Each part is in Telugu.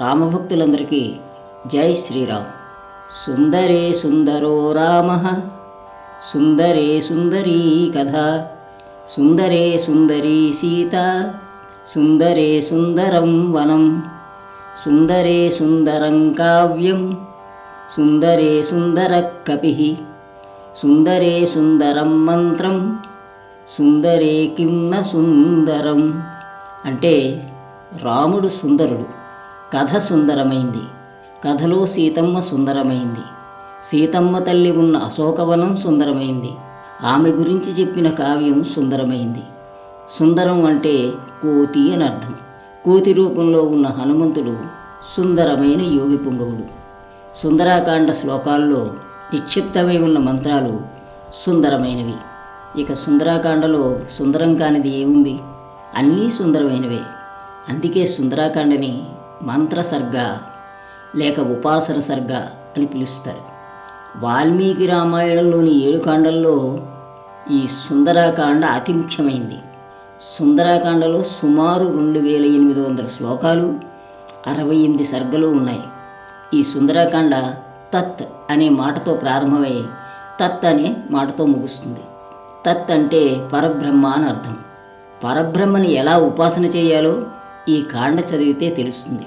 రామభక్తులందరికీ జై శ్రీరామ్. సుందరే సుందరో రామ సుందరే సుందరీ కథ సుందరే సుందరీ సీత సుందరే సుందరం వనం సుందరే సుందరం కావ్యం సుందరే సుందర కపి సుందరే సుందరం మంత్రం సుందరే కిమ్న సుందరం. అంటే రాముడు సుందరుడు. కథ సుందరమైంది. కథలో సీతమ్మ సుందరమైంది. సీతమ్మ తల్లి ఉన్న అశోకవనం సుందరమైంది. ఆమె గురించి చెప్పిన కావ్యం సుందరమైంది. సుందరం అంటే కోతి అని అర్థం. కోతి రూపంలో ఉన్న హనుమంతుడు సుందరమైన యోగి పుంగవుడు. సుందరాకాండ శ్లోకాల్లో నిక్షిప్తమై ఉన్న మంత్రాలు సుందరమైనవి. ఇక సుందరాకాండలో సుందరం కానిది ఏముంది? అన్నీ సుందరమైనవే. అందుకే సుందరాకాండని మంత్రసర్గ లేక ఉపాసన సర్గ అని పిలుస్తారు. వాల్మీకి రామాయణంలోని ఏడు కాండల్లో ఈ సుందరాకాండ అతి ముఖ్యమైంది. సుందరాకాండలో సుమారు రెండు వేల ఎనిమిది వందల శ్లోకాలు అరవై ఎనిమిది సర్గలు ఉన్నాయి. ఈ సుందరాకాండ తత్ అనే మాటతో ప్రారంభమై తత్ అనే మాటతో ముగుస్తుంది. తత్ అంటే పరబ్రహ్మ అని అర్థం. పరబ్రహ్మని ఎలా ఉపాసన చేయాలో ఈ కాండ చదివితే తెలుస్తుంది.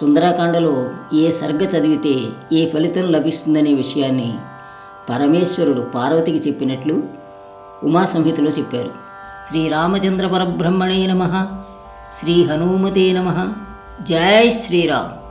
సుందరాకాండలో ఏ సర్గ చదివితే ఏ ఫలితం లభిస్తుందనే విషయాన్ని పరమేశ్వరుడు పార్వతికి చెప్పినట్లు ఉమా సంహితలో చెప్పారు. శ్రీరామచంద్ర పరబ్రహ్మణే నమ శ్రీ హనుమతే నమ జై శ్రీరామ్.